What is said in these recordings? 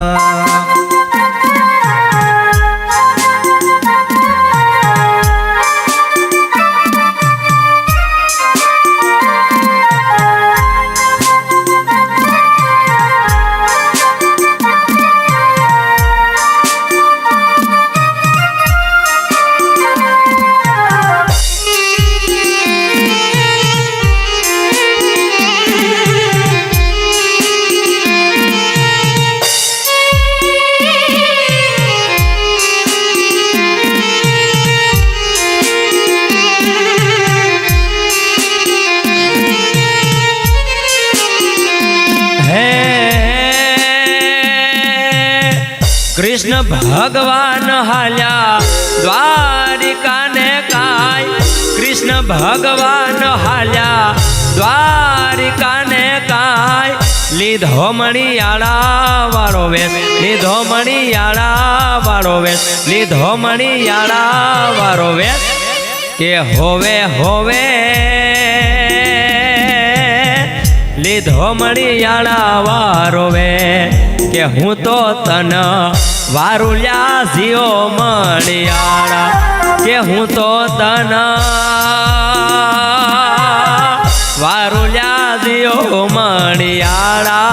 હે કૃષ્ણ ભગવાન હાલ્યા, દ્વારિકાને કાય કૃષ્ણ ભગવાન હાલ્યા, દ્વારિકાને કાય લીધો મણિયાળા વાળો વેશ, લીધો મણિયાળા વાળો વેશ, લીધો મણિયાળા વાળો વેશ. કે હોવે હોવે. લીધો મણિયાળા વારો વે. કે હું તો તન વારુલ્યા જીઓ મણિયાળા. કે હું તો તન વારુલ્યા જીઓ મણિયાળા.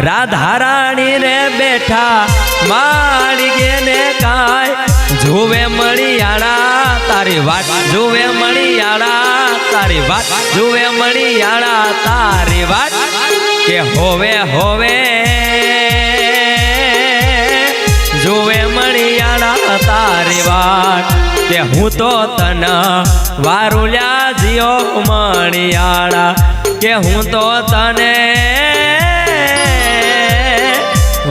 કાય રાધા રાણી રે બેઠા, માળીએ ને કાય જુએ મણિયાળા, તારી વાત જુએ મણિયાળા, તારી વાત જુએ મણિયાળા, તારી વાત કે હોવે હોવે. જોવે મણિયાળા, તારી વાત કે હું તો તન વારુલ્યા જીઓ મણિયાળા, કે હું તો તને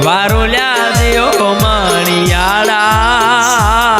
વારો લ્યા દેવ માણિયાળા.